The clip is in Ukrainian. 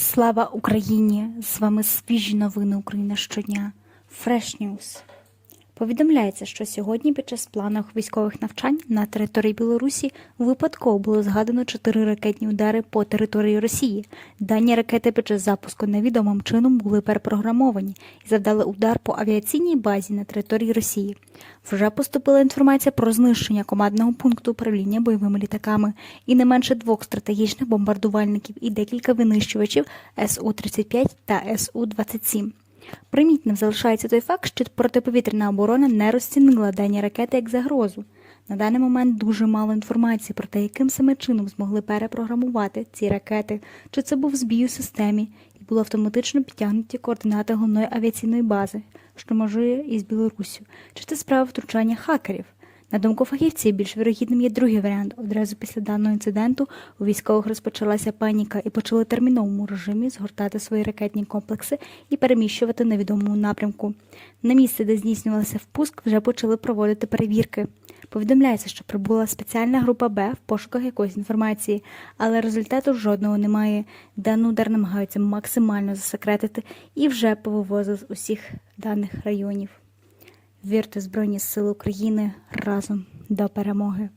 Слава Україні! З вами свіжі новини України щодня. Fresh News. Повідомляється, що сьогодні під час планових військових навчань на території Білорусі випадково було згадано чотири ракетні удари по території Росії. Дані ракети під час запуску невідомим чином були перепрограмовані і завдали удар по авіаційній базі на території Росії. Вже поступила інформація про знищення командного пункту управління бойовими літаками і не менше двох стратегічних бомбардувальників і декілька винищувачів Су-35 та Су-27. Примітним залишається той факт, що протиповітряна оборона не розцінила дані ракети як загрозу. На даний момент дуже мало інформації про те, яким саме чином змогли перепрограмувати ці ракети, чи це був збій у системі, і були автоматично підтягнуті координати головної авіаційної бази, що межує із Білоруссю, чи це справа втручання хакерів. На думку фахівців, більш вирогідним є другий варіант. Одразу після даного інциденту у військових розпочалася паніка і почали терміновому режимі згортати свої ракетні комплекси і переміщувати на відомому напрямку. На місце, де здійснювався впуск, вже почали проводити перевірки. Повідомляється, що прибула спеціальна група Б в пошуках якоїсь інформації, але результату жодного немає. Даний удар намагаються максимально засекретити і вже повивозили з усіх даних районів. Вірте Збройні Сили України разом до перемоги.